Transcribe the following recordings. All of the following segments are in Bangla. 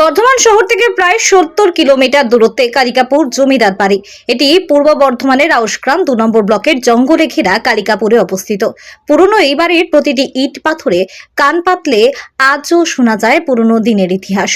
বর্ধমান শহর থেকে প্রায় সত্তর কিলোমিটার দূরত্বে কালিকাপুর জমিদার বাড়ি। এটি পূর্ব বর্ধমানের আউসগ্রাম দু নম্বর ব্লকের জঙ্গলে ঘেরা কালিকাপুরে অবস্থিত। পুরনো এই বাড়ির প্রতিটি ইট পাথরে কান পাতলে আজও শোনা যায় পুরনো দিনের ইতিহাস।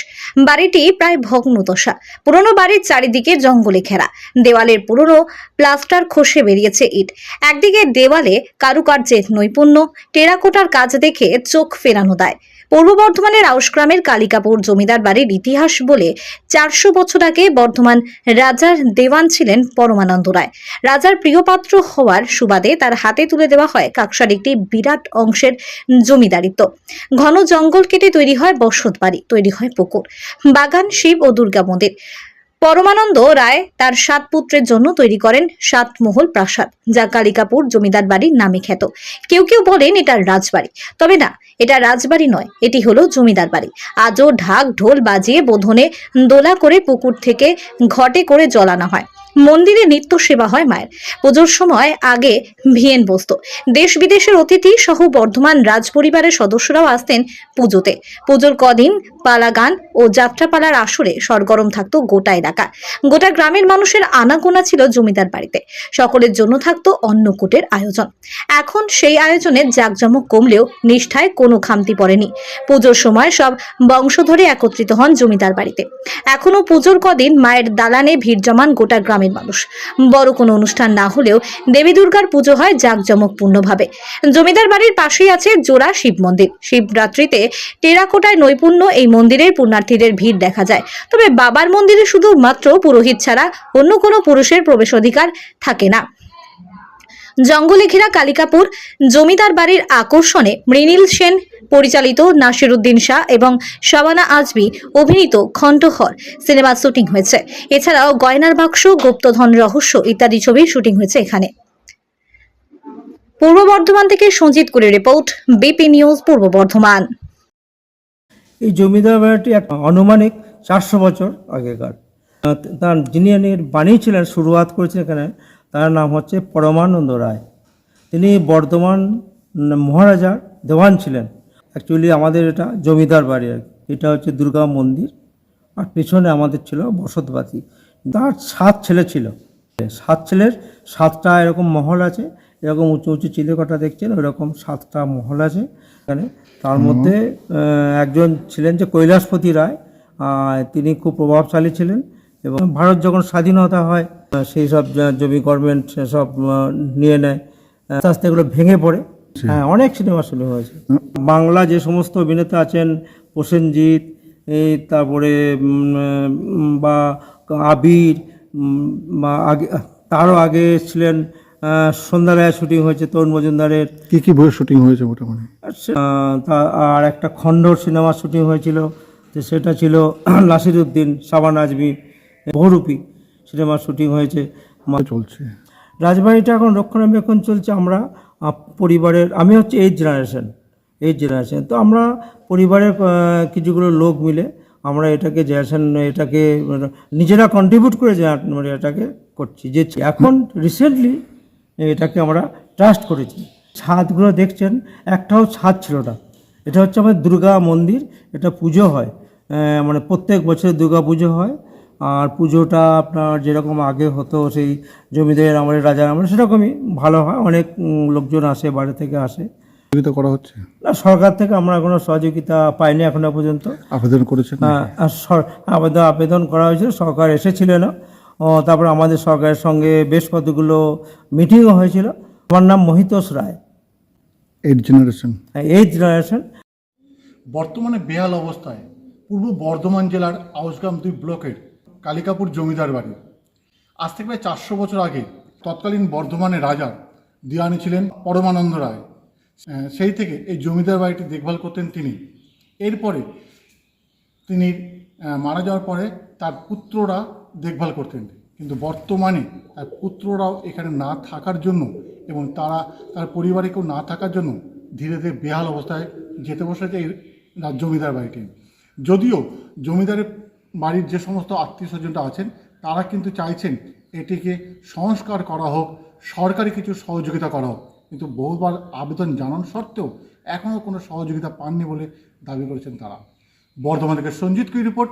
বাড়িটি প্রায় ভগ্নদশা। পুরনো বাড়ির চারিদিকে জঙ্গলে ঘেরা দেওয়ালের পুরনো প্লাস্টার খসে বেরিয়েছে ইট। একদিকে দেওয়ালে কারুকার্যের নৈপুণ্য, টেরাকোটার কাজ দেখে চোখ ফেরানো দেয়। পূর্ব বর্ধমানের আউসগ্রামের কালিকাপুর জমিদার বাড়ির ইতিহাস বলে চারশো বছর আগে বর্ধমান রাজার দেওয়ান ছিলেন পরমানন্দ রায়। রাজার প্রিয়পাত্র হওয়ার সুবাদে তার হাতে তুলে দেওয়া হয় কাকসার একটি বিরাট অংশের জমিদারিত্ব। ঘন জঙ্গল কেটে তৈরি হয় বসত বাড়ি, তৈরি হয় পুকুর। বাগান শিব ও দুর্গা মন্দির। পরমানন্দ রায় তার সাত পুত্রের জন্য তৈরি করেন সাতমহল প্রাসাদ, যা কালিকাপুর জমিদার বাড়ির নামে খ্যাত। কেউ কেউ বলেন এটা রাজবাড়ি। তবে না, এটা রাজবাড়ি নয়, এটি হলো জমিদার বাড়ি। আজও ঢাক ঢোল বাজিয়ে বোধনে দোলা করে পুকুর থেকে ঘটে করে জল আনা হয়। মন্দিরে নিত্য সেবা হয় মায়ের। পুজোর সময় আগে ভিয়েন বসত। দেশ বিদেশের অতিথি সহ বর্ধমান রাজ পরিবারের সদস্যরাও আসতেন পুজোতে। পুজোর কদিন পালা গান ও যাত্রাপালার আসরে সরগরম থাকতো গোটা এলাকা। গোটা গ্রামের মানুষের আনাগোনা ছিল জমিদার বাড়িতে। সকলের জন্য থাকতো অন্নকূটের আয়োজন। এখন সেই আয়োজনে জাঁকজমক কমলেও নিষ্ঠায় কোনো খামতি পড়েনি। পুজোর সময় সব বংশধরে একত্রিত হন জমিদার বাড়িতে। এখনও পুজোর কদিন মায়ের দালানে ভিড় জমান গোটা গ্রামের মানুষ। বড় কোনো অনুষ্ঠান না হলেও দেবী দুর্গার পুজো হয় জাঁকজমকপূর্ণভাবে। জমিদার বাড়ির পাশেই আছে জোড়া শিব মন্দির। শিবরাত্রিতে টেরাকোটায় নৈপুণ্য এই মন্দিরের পুণ্যার্থীদের ভিড় দেখা যায়। তবে বাবার মন্দিরে শুধু মাত্র পুরোহিত ছাড়া অন্য কোনো পুরুষের প্রবেশ অধিকার থাকে না। জঙ্গলে ঘেরা কালিকাপুর জমিদার বাড়ির আকর্ষণে মৃণীল সেন, পরিচালিত নাসিরুদ্দিন শাহ এবং শাবানা আজমি অভিনীত খণ্ডহর সিনেমার শুটিং হয়েছে। এছাড়াও গয়নার বাক্স, গুপ্তধন রহস্য ইত্যাদি ছবির শুটিং হয়েছে এখানে। পূর্ব বর্ধমান থেকে সঞ্জিত করে রিপোর্ট, বিপি নিউজ, পূর্ব বর্ধমান। এই জমিদার বাড়িটি এক আনুমানিক চারশো বছর আগেকার। তার যিনি বানিয়েছিলেন শুরুয়াত করেছেন এখানে তার নাম হচ্ছে পরমানন্দ রায়। তিনি বর্ধমান মহারাজার দেওয়ান ছিলেন। অ্যাকচুয়ালি আমাদের এটা জমিদার বাড়ি আর কি। এটা হচ্ছে দুর্গা মন্দির। আর পিছনে আমাদের ছিল বসতবাতি। তার সাত ছেলে ছিল। সাত ছেলের সাতটা এরকম মহল আছে। এরকম উঁচু উঁচু চিলেকটা দেখছেন ওইরকম সাতটা মহল আছে এখানে। তার মধ্যে একজন ছিলেন যে কৈলাসপতি রায়। তিনি খুব প্রভাবশালী ছিলেন। এবং ভারত যখন স্বাধীনতা হয় সেই সব জমি গভর্নমেন্ট আহ, নিয়ে নেয় আস্তে আস্তে এগুলো ভেঙে পড়ে। হ্যাঁ অনেক সিনেমা শুরু হয়েছে। বাংলা যে সমস্ত অভিনেতা আছেন প্রসেনজিৎ তারপরে বা আবির বা আগে তারও আগে ছিলেন আহ, সন্ধ্যালয়া শুটিং হয়েছে তরুণ মজুমদারের। কি কি বইয়ের শুটিং হয়েছে মোটামুটি? আর তা- আর একটা খণ্ডর সিনেমা শুটিং হয়েছিল সেটা ছিল নাসিরুদ্দিন সাবান আজমি। বহুরূপী। সিনেমার শুটিং হয়েছে। মা- চলছে। রাজবাড়িটা এখন রক্ষণাবেক্ষণ চলছে আমরা পরিবারের আমি হচ্ছে এইট জেনারেশন এইট জেনারেশন তো আমরা পরিবারের কিছুগুলো লোক মিলে আমরা এটাকে জেনারেশন এটাকে নিজেরা কন্ট্রিবিউট করে মানে এটাকে করছি। যে এখন রিসেন্টলি এটাকে আমরা ট্রাস্ট করেছি। ছাদগুলো দেখছেন একটাও ছাদ ছিল না। এটা হচ্ছে আমাদের দুর্গা মন্দির এটা পুজো হয়। মানে প্রত্যেক বছর দুর্গা পুজো হয়। আর পুজোটা আপনার যেরকম আগে হতো সেই জমিদারের আমলের রাজার আমলে সেরকমই ভালো হয়। অনেক লোকজন আসে বাইরে থেকে আসে। সহযোগিতা করা হচ্ছে? না সরকার থেকে আমরা কোনো সহযোগিতা পাইনি এখনও পর্যন্ত। আবেদন করেছে আর আবেদন আবেদন করা হয়েছিল সরকার এসেছিল না। তারপর আমাদের সরকারের সঙ্গে বেশ কতগুলো মিটিংও হয়েছিল। আমার নাম Mohitosh Roy. Eight generation eight generation বর্তমানে বেহাল অবস্থায় পূর্ব বর্ধমান জেলার আউসগ্রাম দুই ব্লকের কালিকাপুর জমিদার বাড়ি। আজ থেকে প্রায় চারশো বছর আগে তৎকালীন বর্ধমানের রাজা দিওয়ানি ছিলেন পরমানন্দ রায়। সেই থেকে এই জমিদার বাড়িটি দেখভাল করতেন তিনি। এরপরে তিনি মারা যাওয়ার পরে তার পুত্ররা দেখভাল করতেন। কিন্তু বর্তমানে তার পুত্ররাও এখানে না থাকার জন্য এবং তারা, তার পরিবারে কেউ না থাকার জন্য ধীরে ধীরে বেহাল অবস্থায় যেতে বসেছে এই জমিদার বাড়িটি। যদিও জমিদারের বাড়ির যে সমস্ত আত্মীয় স্বজনরা আছেন, তারা কিন্তু চাইছেন এটিকে সংস্কার করা হোক, সরকারি কিছু সহযোগিতা করা হোক। কিন্তু বহুবার আবেদন জানান সত্ত্বেও এখনও কোনো সহযোগিতা পাননি বলে দাবি করেছেন তারা। বর্ধমান থেকে সঞ্জিত কি রিপোর্ট